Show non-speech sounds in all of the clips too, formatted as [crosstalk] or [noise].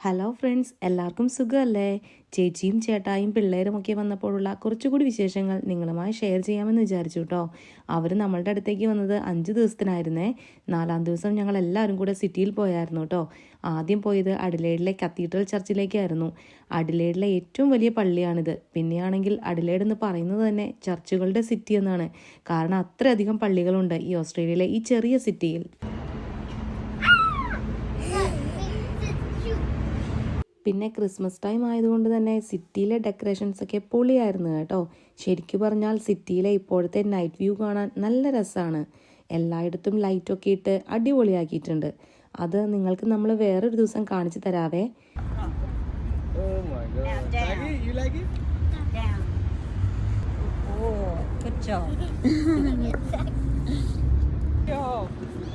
Hello friends എല്ലാവർക്കും സുഖമല്ലേ? ചേച്ചിയും ചേട്ടായും പിള്ളേരും ഒക്കെ വന്നപ്പോഴുള്ള കുറച്ചുകൂടി വിശേഷങ്ങൾ നിങ്ങളുമായി ഷെയർ ചെയ്യാമെന്ന് വിചാരിച്ചു കേട്ടോ അവർ നമ്മളുടെ അടുത്തേക്ക് വന്നത് അഞ്ച് ദിവസത്തിനായിരുന്നേ. നാലാം ദിവസം ഞങ്ങൾ എല്ലാവരും കൂടെ സിറ്റിയിൽ പോയായിരുന്നു കേട്ടോ ആദ്യം പോയത് അഡിലേഡിലെ കത്തീഡ്രൽ ചർച്ചിലേക്കായിരുന്നു. അഡിലേഡിലെ ഏറ്റവും വലിയ പള്ളിയാണിത്. പിന്നെയാണെങ്കിൽ അഡിലേഡ് എന്ന് പറയുന്നത് തന്നെ ചർച്ചുകളുടെ സിറ്റി എന്നാണ്. കാരണം അത്രയധികം പള്ളികളുണ്ട് ഈ ഓസ്ട്രേലിയയിലെ ഈ ചെറിയ സിറ്റിയിൽ. പിന്നെ ക്രിസ്മസ് ടൈം ആയതുകൊണ്ട് തന്നെ സിറ്റിയിലെ ഡെക്കറേഷൻസ് ഒക്കെ പൊളിയായിരുന്നു കേട്ടോ. ശരിക്കും പറഞ്ഞാൽ സിറ്റിയിലെ ഇപ്പോഴത്തെ നൈറ്റ് വ്യൂ കാണാൻ നല്ല രസമാണ് എല്ലായിടത്തും ലൈറ്റൊക്കെ ഇട്ട് അടിപൊളിയാക്കിയിട്ടുണ്ട്. അത് നിങ്ങൾക്ക് നമ്മൾ വേറൊരു ദിവസം കാണിച്ചു തരാവേ.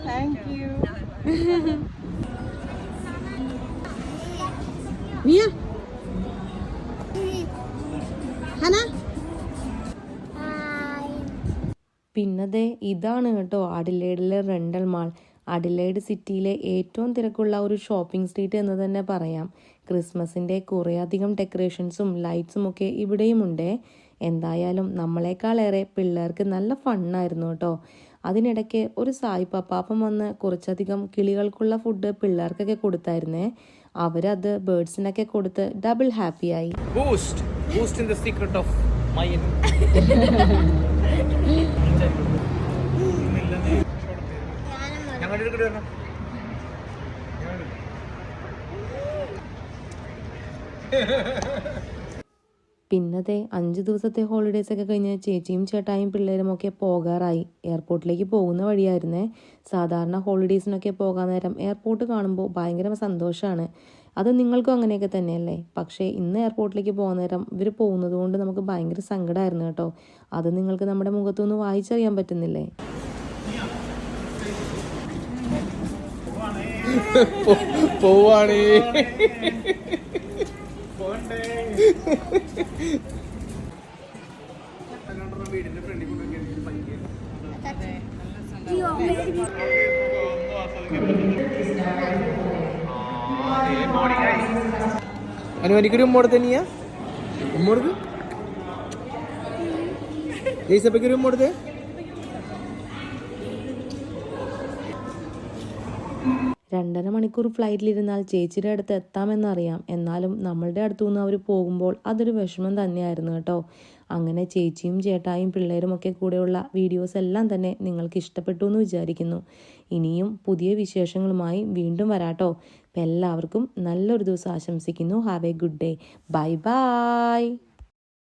Thank my [laughs] [laughs] [laughs] Mia? Hannah? പിന്നതെ ഇതാണ് കേട്ടോ അഡിലേഡിലെ റെണ്ടൽ മാൾ. അഡിലേഡ് സിറ്റിയിലെ ഏറ്റവും തിരക്കുള്ള ഒരു ഷോപ്പിംഗ് സ്ട്രീറ്റ് എന്ന് തന്നെ പറയാം. ക്രിസ്മസിന്റെ കുറേയധികം ഡെക്കറേഷൻസും ലൈറ്റ്സും ഒക്കെ ഇവിടെയുമുണ്ട്. എന്തായാലും നമ്മളെക്കാളേറെ പിള്ളേർക്ക് നല്ല ഫണ്ണായിരുന്നു കേട്ടോ. അതിനിടയ്ക്ക് ഒരു സായി പപ്പാപ്പം വന്ന് കുറച്ചധികം കിളികൾക്കുള്ള ഫുഡ് പിള്ളേർക്കൊക്കെ കൊടുത്തായിരുന്നേ. അവരത് ബേർഡ്സിനൊക്കെ കൊടുത്ത് ഡബിൾ ഹാപ്പിയായി Boost. പിന്നത്തെ അഞ്ച് ദിവസത്തെ ഹോളിഡേയ്സ് ഒക്കെ കഴിഞ്ഞ് ചേച്ചിയും ചേട്ടായും പിള്ളേരും ഒക്കെ പോകാറായി. എയർപോർട്ടിലേക്ക് പോകുന്ന വഴിയായിരുന്നേ. സാധാരണ ഹോളിഡേയ്സിനൊക്കെ പോകാൻ നേരം എയർപോർട്ട് കാണുമ്പോൾ ഭയങ്കര സന്തോഷമാണ് അത് നിങ്ങൾക്കും അങ്ങനെയൊക്കെ തന്നെയല്ലേ? പക്ഷേ ഇന്ന് എയർപോർട്ടിലേക്ക് പോകുന്ന നേരം ഇവർ പോകുന്നത് കൊണ്ട് നമുക്ക് ഭയങ്കര സങ്കടമായിരുന്നു കേട്ടോ. അത് നിങ്ങൾക്ക് നമ്മുടെ മുഖത്തുനിന്ന് വായിച്ചറിയാൻ പറ്റുന്നില്ലേ? പോവാണേ. വീടിന്റെ ഫ്രണ്ടിൽ അനുവനിക്കൊരു ഉമ്മ കൊടുത്ത നീയാ? ഉമ്മ കൊടുക്ക് ജയ്സപ്പയ്ക്കൊരു ഉമ്മ രണ്ടര മണിക്കൂർ ഫ്ലൈറ്റിലിരുന്നാൽ ചേച്ചിയുടെ അടുത്ത് എത്താമെന്നറിയാം. എന്നാലും നമ്മളുടെ അടുത്തു നിന്ന് അവർ പോകുമ്പോൾ അതൊരു വിഷമം തന്നെയായിരുന്നു കേട്ടോ. അങ്ങനെ ചേച്ചിയും ചേട്ടായും പിള്ളേരും ഒക്കെ കൂടെയുള്ള വീഡിയോസ് എല്ലാം തന്നെ നിങ്ങൾക്ക് ഇഷ്ടപ്പെട്ടു എന്ന് വിചാരിക്കുന്നു. ഇനിയും പുതിയ വിശേഷങ്ങളുമായി വീണ്ടും വരാട്ടോ. എല്ലാവർക്കും നല്ലൊരു ദിവസം ആശംസിക്കുന്നു. Have a good day bye bye